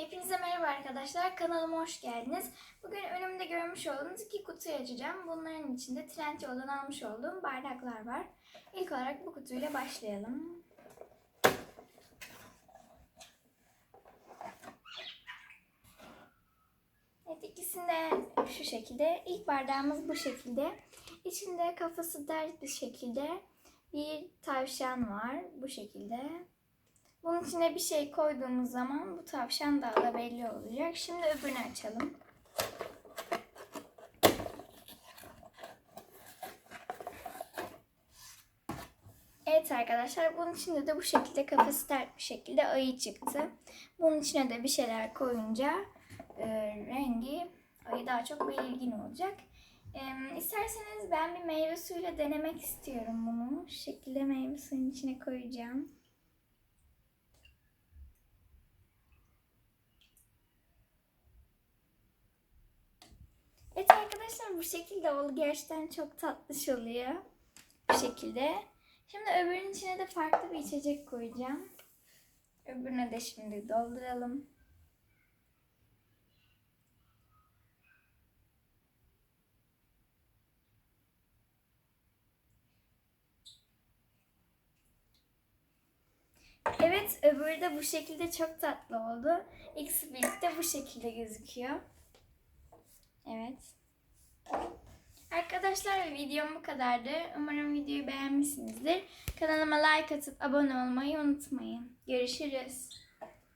Hepinize merhaba arkadaşlar. Kanalıma hoş geldiniz. Bugün önümde görmüş olduğunuz iki kutuyu açacağım. Bunların içinde Trendyol'dan almış olduğum bardaklar var. İlk olarak bu kutuyla başlayalım. Evet ikisini de şu şekilde. İlk bardağımız bu şekilde. İçinde kafası dert bir şekilde bir tavşan var. Bu şekilde. Bunun içine bir şey koyduğumuz zaman bu tavşan daha da belli olacak. Şimdi öbürünü açalım. Evet arkadaşlar bunun içinde de bu şekilde kafası tert bir şekilde ayı çıktı. Bunun içine de bir şeyler koyunca e, rengi ayı daha çok belirgin olacak. E, isterseniz ben bir meyve suyuyla denemek istiyorum bunu. Şu şekilde meyve suyunun içine koyacağım. Evet arkadaşlar bu şekilde oldu. Gerçekten çok tatlış oluyor. Bu şekilde. Şimdi öbürünün içine de farklı bir içecek koyacağım. Öbürüne de şimdi dolduralım. Evet öbürü de bu şekilde çok tatlı oldu. İkisi birlikte bu şekilde gözüküyor. Evet. Arkadaşlar videom bu kadardı. Umarım videoyu beğenmişsinizdir. Kanalıma like atıp abone olmayı unutmayın. Görüşürüz.